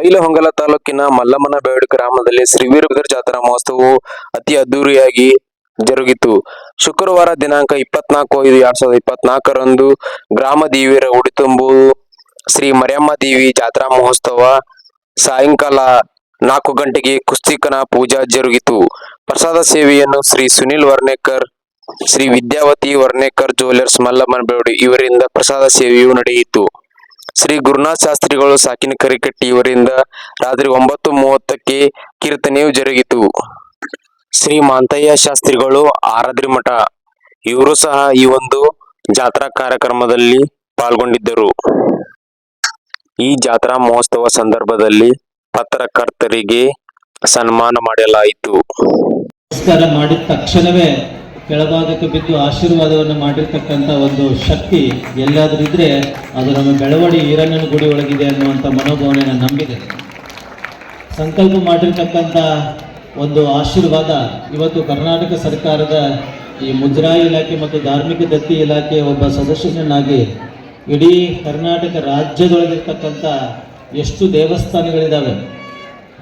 ಬೈಲಹೊಂಗಲ ತಾಲೂಕಿನ ಮಲ್ಲಮ್ಮನ ಮಲ್ಲಮ್ಮನಬೇಡು ಗ್ರಾಮದಲ್ಲಿ ಶ್ರೀ ವೀರಭದ್ರ ಜಾತ್ರಾ ಮಹೋತ್ಸವವು ಅತಿ ಅದ್ದೂರಿಯಾಗಿ ಜರುಗಿತು. ಶುಕ್ರವಾರ ದಿನಾಂಕ ಇಪ್ಪತ್ನಾಲ್ಕು ಐದು ಎರಡ್ ಸಾವಿರದ ಇಪ್ಪತ್ನಾಲ್ಕರಂದು ಗ್ರಾಮ ದೇವಿಯರ ಉಡಿತುಂಬು ಶ್ರೀ ಮರಿಯಮ್ಮ ದೇವಿ ಜಾತ್ರಾ ಮಹೋತ್ಸವ ಸಾಯಂಕಾಲ ನಾಲ್ಕು ಗಂಟೆಗೆ ಕುಸ್ತಿಕನ ಪೂಜಾ ಜರುಗಿತು. ಪ್ರಸಾದ ಸೇವೆಯನ್ನು ಶ್ರೀ ಸುನಿಲ್ ವರ್ಣೇಕರ್ ಶ್ರೀ ವಿದ್ಯಾವತಿ ವರ್ಣೇಕರ್ ಮಲ್ಲಮ್ಮನ ಮಲ್ಲಮ್ಮನಬೇಡು ಇವರಿಂದ ಪ್ರಸಾದ ಸೇವೆಯು ನಡೆಯಿತು. ಶ್ರೀ ಗುರುನಾಥ ಶಾಸ್ತ್ರಿಗಳು ಸಾಕಿನ ಕರಿಕಟ್ಟಿ ಇವರಿಂದ ರಾತ್ರಿ ಒಂಬತ್ತು ಮೂವತ್ತಕ್ಕೆ ಕೀರ್ತನೆಯು ಜರುಗಿತು. ಶ್ರೀ ಮಾಂತಯ್ಯ ಶಾಸ್ತ್ರಿಗಳು ಆರಾದ್ರಿ ಮಠ. ಇವರು ಸಹ ಈ ಒಂದು ಜಾತ್ರಾ ಕಾರ್ಯಕ್ರಮದಲ್ಲಿ ಪಾಲ್ಗೊಂಡಿದ್ದರು. ಈ ಜಾತ್ರಾ ಮಹೋತ್ಸವ ಸಂದರ್ಭದಲ್ಲಿ ಪತ್ರಕರ್ತರಿಗೆ ಸನ್ಮಾನ ಮಾಡಲಾಯಿತು. ಮಾಡಿದ ತಕ್ಷಣವೇ ಕೆಳಭಾಗಕ್ಕೆ ಬಿದ್ದು ಆಶೀರ್ವಾದವನ್ನು ಮಾಡಿರ್ತಕ್ಕಂಥ ಒಂದು ಶಕ್ತಿ ಎಲ್ಲಾದರೂ ಇದ್ರೆ ಅದು ನಮ್ಮ ಬೆಳವಡಿ ಈರಣ್ಣನ ಗುಡಿ ಒಳಗಿದೆ ಅನ್ನುವಂಥ ಮನೋಭಾವನೆ ನಾನು ನಂಬಿದೆ. ಸಂಕಲ್ಪ ಮಾಡಿರ್ತಕ್ಕಂಥ ಒಂದು ಆಶೀರ್ವಾದ ಇವತ್ತು ಕರ್ನಾಟಕ ಸರ್ಕಾರದ ಈ ಮುಜರಾಯಿ ಇಲಾಖೆ ಮತ್ತು ಧಾರ್ಮಿಕ ದತ್ತಿ ಇಲಾಖೆಯ ಒಬ್ಬ ಸದಸ್ಯನಾಗಿ ಇಡೀ ಕರ್ನಾಟಕ ರಾಜ್ಯದೊಳಗಿರ್ತಕ್ಕಂಥ ಎಷ್ಟು ದೇವಸ್ಥಾನಗಳಿದ್ದಾವೆ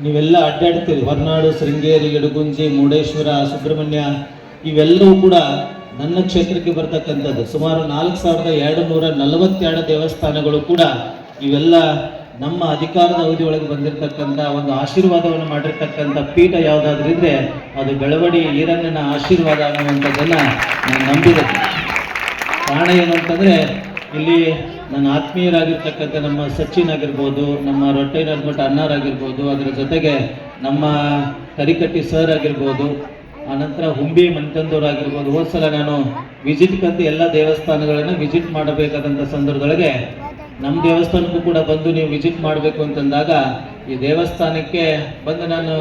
ನೀವೆಲ್ಲ ಅಡ್ಡಾಡ್ತೀರಿ. ಹೊರನಾಡು, ಶೃಂಗೇರಿ ಇಡಗುಂಜಿ ಮುರುಡೇಶ್ವರ, ಸುಬ್ರಹ್ಮಣ್ಯ ಇವೆಲ್ಲವೂ ಕೂಡ ನನ್ನ ಕ್ಷೇತ್ರಕ್ಕೆ ಬರ್ತಕ್ಕಂಥದ್ದು. ಸುಮಾರು ನಾಲ್ಕು ಸಾವಿರದ ಎರಡು ನೂರ ನಲವತ್ತೆರಡು ದೇವಸ್ಥಾನಗಳು ಕೂಡ ಇವೆಲ್ಲ ನಮ್ಮ ಅಧಿಕಾರದ ಅವಧಿಯೊಳಗೆ ಬಂದಿರತಕ್ಕಂಥ ಒಂದು ಆಶೀರ್ವಾದವನ್ನು ಮಾಡಿರ್ತಕ್ಕಂಥ ಪೀಠ ಯಾವುದಾದ್ರೂ ಇದ್ರೆ ಅದು ಬೆಳವಡಿ ಈರಣ್ಣನ ಆಶೀರ್ವಾದ ಅನ್ನುವಂಥದ್ದನ್ನ ನಾನು ನಂಬಿದೆ. ಕಾರಣ ಏನು ಅಂತಂದ್ರೆ, ಇಲ್ಲಿ ನನ್ನ ಆತ್ಮೀಯರಾಗಿರ್ತಕ್ಕಂಥ ನಮ್ಮ ಸಚಿನ್ ಆಗಿರ್ಬೋದು, ನಮ್ಮ ರೊಟ್ಟೆ ನರ್ಮಠ ಅನ್ನಾರಾಗಿರ್ಬೋದು ಅದರ ಜೊತೆಗೆ ನಮ್ಮ ಕರಿಕಟ್ಟಿ ಸರ್ ಆಗಿರ್ಬೋದು ಆನಂತರ ಹುಂಬಿ ಮಂತಂದೂರಾಗಿರ್ಬೋದು ಹೋದ ಸಲ ನಾನು ವಿಸಿಟ್ ಕಂತ ಎಲ್ಲ ದೇವಸ್ಥಾನಗಳನ್ನು ವಿಸಿಟ್ ಮಾಡಬೇಕಾದಂಥ ಸಂದರ್ಭದೊಳಗೆ ನಮ್ಮ ದೇವಸ್ಥಾನಕ್ಕೂ ಕೂಡ ಬಂದು ನೀವು ವಿಸಿಟ್ ಮಾಡಬೇಕು ಅಂತಂದಾಗ ಈ ದೇವಸ್ಥಾನಕ್ಕೆ ಬಂದು ನಾನು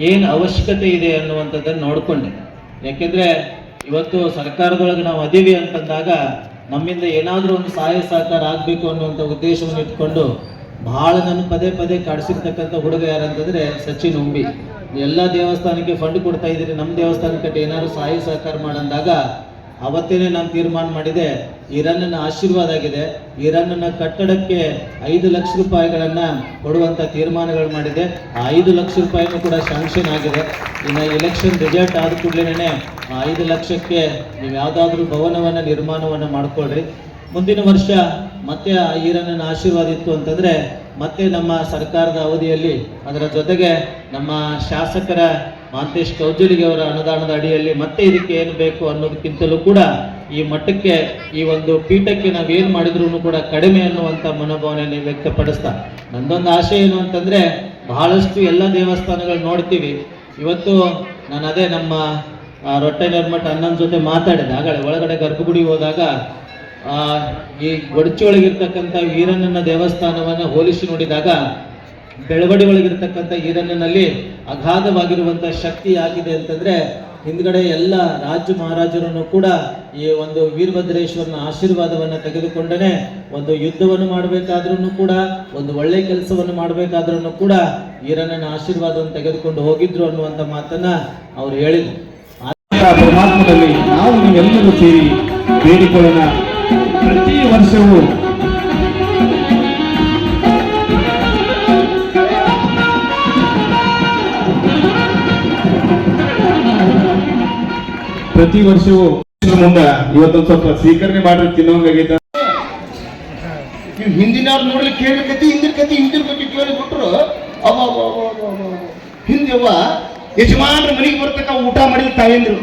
ಏನು ಅವಶ್ಯಕತೆ ಇದೆ ಅನ್ನುವಂಥದ್ದನ್ನು ನೋಡಿಕೊಂಡೆ. ಯಾಕೆಂದರೆ ಇವತ್ತು ಸರ್ಕಾರದೊಳಗೆ ನಾವು ಅದೀವಿ ಅಂತಂದಾಗ ನಮ್ಮಿಂದ ಏನಾದರೂ ಒಂದು ಸಹಾಯ ಸಹಕಾರ ಆಗಬೇಕು ಅನ್ನುವಂಥ ಉದ್ದೇಶವನ್ನು ಇಟ್ಕೊಂಡು ಬಹಳ ನನ್ನ ಪದೇ ಪದೇ ಕಾಡಿಸಿರ್ತಕ್ಕಂಥ ಹುಡುಗ ಯಾರಂತಂದ್ರೆ ಸಚಿನ್ ಉಂಬಿ ಎಲ್ಲ ದೇವಸ್ಥಾನಕ್ಕೆ ಫಂಡ್ ಕೊಡ್ತಾ ಇದ್ದೀರಿ ನಮ್ಮ ದೇವಸ್ಥಾನಕ್ಕೆ ಏನಾದ್ರು ಸಹಾಯ ಸಹಕಾರ ಮಾಡಂದಾಗ ಅವತ್ತೇನೆ ನಾನು ತೀರ್ಮಾನ ಮಾಡಿದೆ ಇರನ್ನನ ಆಶೀರ್ವಾದ ಆಗಿದೆ. ಈರಣ್ಣನ ಕಟ್ಟಡಕ್ಕೆ ಐದು ಲಕ್ಷ ರೂಪಾಯಿಗಳನ್ನು ಕೊಡುವಂತ ತೀರ್ಮಾನಗಳು ಮಾಡಿದೆ. ಆ ಐದು ಲಕ್ಷ ರೂಪಾಯಿನೂ ಕೂಡ ಶಾಂಕ್ಷನ್ ಆಗಿದೆ. ಇನ್ನು ಎಲೆಕ್ಷನ್ ರಿಸಲ್ಟ್ ಆದ ಕೂಡಲೇ ಆ ಐದು ಲಕ್ಷಕ್ಕೆ ನೀವು ಯಾವುದಾದ್ರೂ ಭವನವನ್ನ ನಿರ್ಮಾಣವನ್ನ ಮಾಡ್ಕೊಳ್ರಿ. ಮುಂದಿನ ವರ್ಷ ಮತ್ತೆ ಈರಣ್ಣನ ಆಶೀರ್ವಾದ ಇತ್ತು ಅಂತಂದ್ರೆ ಮತ್ತೆ ನಮ್ಮ ಸರ್ಕಾರದ ಅವಧಿಯಲ್ಲಿ ಅದರ ಜೊತೆಗೆ ನಮ್ಮ ಶಾಸಕರ ಮಾಂತೇಶ್ ಕೌಜಲಿಗೆ ಅವರ ಅನುದಾನದ ಅಡಿಯಲ್ಲಿ ಮತ್ತೆ ಇದಕ್ಕೆ ಏನು ಬೇಕು ಅನ್ನೋದಕ್ಕಿಂತಲೂ ಕೂಡ ಈ ಮಟ್ಟಕ್ಕೆ ಈ ಒಂದು ಪೀಠಕ್ಕೆ ನಾವೇನು ಮಾಡಿದ್ರು ಕೂಡ ಕಡಿಮೆ ಅನ್ನುವಂಥ ಮನೋಭಾವನೆಯನ್ನು ವ್ಯಕ್ತಪಡಿಸ್ತಾ. ನಂದೊಂದು ಆಶೆ ಏನು ಅಂತಂದ್ರೆ ಬಹಳಷ್ಟು ಎಲ್ಲ ದೇವಸ್ಥಾನಗಳು ನೋಡ್ತೀವಿ. ಇವತ್ತು ನಾನು ಅದೇ ನಮ್ಮ ರೊಟ್ಟೆ ನಿರ್ಮಠ ಅಣ್ಣನ ಜೊತೆ ಮಾತಾಡಿದೆ ಆಗಲೇ ಒಳಗಡೆ ಗರ್ಭಗುಡಿ ಹೋದಾಗ ಈ ಗೊಡಚಿ ಒಳಗಿರ್ತಕ್ಕಂಥ ದೇವಸ್ಥಾನವನ್ನು ಹೋಲಿಸಿ ನೋಡಿದಾಗ ಬೆಳವಡಿ ಒಳಗಿರ್ತಕ್ಕಂಥ ಈರಣ್ಣನಲ್ಲಿ ಅಗಾಧವಾಗಿರುವಂಥ ಶಕ್ತಿ ಆಗಿದೆ ಅಂತಂದ್ರೆ ಹಿಂದ್ಗಡೆ ಎಲ್ಲ ರಾಜ ಮಹಾರಾಜರನ್ನು ಕೂಡ ಈ ಒಂದು ವೀರಭದ್ರೇಶ್ವರನ ಆಶೀರ್ವಾದವನ್ನ ತೆಗೆದುಕೊಂಡನೆ ಒಂದು ಯುದ್ಧವನ್ನು ಮಾಡಬೇಕಾದ್ರೂ ಕೂಡ, ಒಂದು ಒಳ್ಳೆ ಕೆಲಸವನ್ನು ಮಾಡಬೇಕಾದ್ರೂ ಕೂಡ ಈರಣ್ಣನ ಆಶೀರ್ವಾದವನ್ನು ತೆಗೆದುಕೊಂಡು ಹೋಗಿದ್ರು ಅನ್ನುವಂಥ ಮಾತನ್ನ ಅವ್ರು ಹೇಳಿದ್ರು. ಪರಮಾತ್ಮದಲ್ಲಿ ನಾವು ನೀವೆಲ್ಲರೂ ಸೇರಿ ಬೇಡಿಕೊಳ್ಳೋಣ. ಪ್ರತಿ ವರ್ಷವೂ ಮುಂದ ಇವತ್ತೊಂದು ಸ್ವಲ್ಪ ಸ್ವೀಕರಣೆ ಮಾಡ್ರಿ ತಿನ್ನೋಂಗಾಗೈತ ನೀವು ಹಿಂದಿನವ್ರು ನೋಡ್ಲಿಕ್ಕೆ ಕೇಳಿ ಕತಿ ಹಿಂದಿನ ಕತಿ ಹಿಂದಿನ ಬಗ್ಗೆ ಕೇಳಿಬಿಟ್ರು ಅವ. ಹಿಂದೆವ್ವ ಯಜಮಾನ್ರ ಮನೆಗೆ ಬರ್ತಕ್ಕ ಊಟ ಮಾಡಿದ ತಾಯಂದ್ರು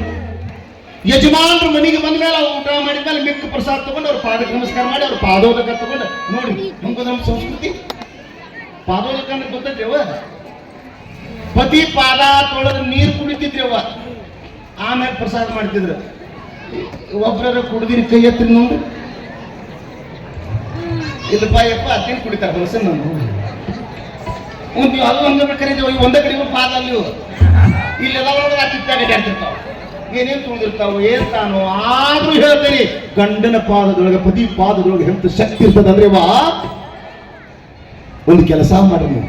ಯಜಮಾನ್ರ ಮನೆಗೆ ಬಂದ ಮೇಲೆ ಅವ್ರು ಊಟ ಮಾಡಿದ ಮೇಲೆ ಮಿಕ್ಕ ಪ್ರಸಾದ ತಗೊಂಡು ಅವ್ರ ಪಾದಕ್ಕೆ ನಮಸ್ಕಾರ ಮಾಡಿ ಅವ್ರ ಪಾದೋದಕ ತಗೊಂಡು ನೋಡಿ, ನಮ್ಗೆ ನಮ್ಮ ಸಂಸ್ಕೃತಿ. ಪಾದೋದಕ ಗೊತ್ತೇವ ಪತಿ ಪಾದ ತೊಳೆದು ನೀರು ಕುಡಿತಿದ್ರವ್ವ ಆಮೇಲೆ ಪ್ರಸಾದ ಮಾಡ್ತಿದ್ರು. ಒಬ್ಬರ ಕುಡ್ದಿರಿ ಕೈ ಎತ್ತಿ ನೋಡಿ ಇಲ್ಲಪ್ಪ, ಯಪ್ಪ ಅದೇನು ಕುಡಿತಾರೆ ಹೊಲಸನ್ ನಾನು ಒಂದು ಅಲ್ಲಿ ಒಂದು ಈ ಒಂದೇ ಕಡೆ ಪಾದ ಅಲ್ಲಿ. ಇಲ್ಲೆಲ್ಲ ಒಳಗೆ ಆ ಅಡ್ಡಾಡ್ತಿರ್ತಾವ ಏನೇನು ತುಳಿದಿರ್ತಾವ, ಏನ್ ತಾನು, ಆದ್ರೂ ಹೇಳ್ತೇನೆ, ಗಂಡನ ಪಾದದೊಳಗೆ, ಪತಿ ಪಾದದೊಳಗೆ ಎಂತ ಶಕ್ತಿ ಇರ್ತದಂದ್ರೆ ವಾ, ಒಂದು ಕೆಲಸ ಮಾಡ್ರಿ ನೀವು.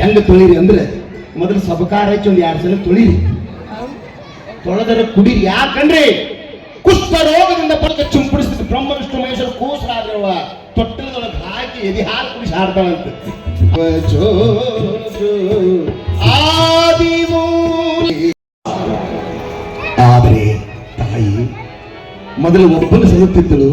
ಹೆಂಗ ತೊಳಿರಿ ಅಂದ್ರೆ, ಮೊದಲು ಸಬಕಾರ ಹಚ್ಚಿ ಒಂದು ಎರಡು ಸಲ ತೊಳಿರಿ. ತೊಳೆದರೆ ಕುಡೀರಿ. ಯಾಕಂದ್ರೆ, ಕುಷ್ಠ ರೋಗದಿಂದ ಬದುಕ ಚುಂಪಡಿಸಿದ ಬ್ರಹ್ಮ ವಿಷ್ಣು ಮಹೇಶ್ವರ ಕೂಸರಾದ್ರವ ತೊಟ್ಟಲದೊಳಗೆ ಹಾಕಿ ಎದಿ ಹಾಲು ಕುಡಿಸಿ ಹಾಡ್ತಾಳಂತೆ. ಜೋ ಮೊದಲು ಒಬ್ಬನು ಸಲುತ್ತಿದ್ದಳು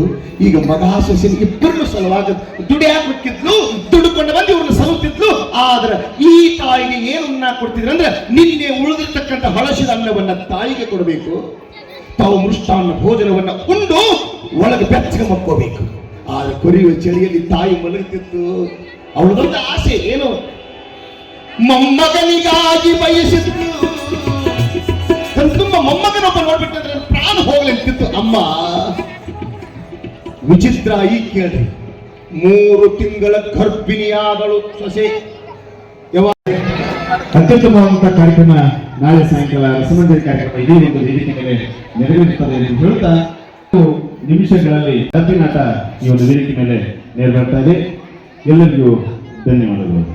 ಈಗ ಮಗ ಸೊಸಿನ ಇಬ್ಬರನ್ನು ಸಲುವಾಗ ದುಡಿಯಾಕಿದ್ಲು ದುಡ್ಕೊಂಡು ಬಂದು ಇವ್ರನ್ನ ಸಲುತ್ತಿದ್ಲು. ಆದ್ರೆ ಈ ತಾಯಿಗೆ ಏನನ್ನ ಕೊಡ್ತಿದ್ರು ಅಂದ್ರೆ ನಿನ್ನೆ ಉಳಿದಿರ್ತಕ್ಕಂಥ ಹೊಳಸಿದ ಅನ್ನವನ್ನ ತಾಯಿಗೆ ಕೊಡಬೇಕು. ತಾವು ಮೃಷ್ಟಾನ್ನ ಭೋಜನವನ್ನ ಉಂಡು ಒಳಗೆ ಬೆಚ್ಚಗೆ ಮಕ್ಕೋಬೇಕು. ಆದ್ರೆ ಕೊರಿಯುವ ಚಳಿಯಲ್ಲಿ ತಾಯಿ ಮಲಗುತ್ತಿತ್ತು ದೊಡ್ಡ ಆಸೆ ಏನು? ಮೊಮ್ಮಗನಿಗಾಗಿ ಬಯಸಿದ್ರು ಅಮ್ಮ, ವಿಚಿತ್ರ ಈ ಕೇಳ್ರಿ. ಮೂರು ತಿಂಗಳ ಗರ್ಭಿಣಿಯಾದಳು ಸೊಸೆ. ಅತ್ಯುತ್ತಮವಾದಂತಹ ಕಾರ್ಯಕ್ರಮ ನಾಳೆ ಸಾಯಂಕಾಲ ರಸಮಂಜರಿ ಕಾರ್ಯಕ್ರಮ ಇದೇ ಒಂದು ವೇದಿಕೆ ಮೇಲೆ ನೆರವೇರುತ್ತದೆ ಎಂದು ಹೇಳ್ತಾ ನಿಮಿಷಗಳಲ್ಲಿ ಕಬ್ಬಿನಾಟ ಈ ಒಂದು ವೇದಿಕೆ ಮೇಲೆ ನೆರವೇರ್ತಾ ಇದೆ. ಎಲ್ಲರಿಗೂ ಧನ್ಯವಾದಗಳು.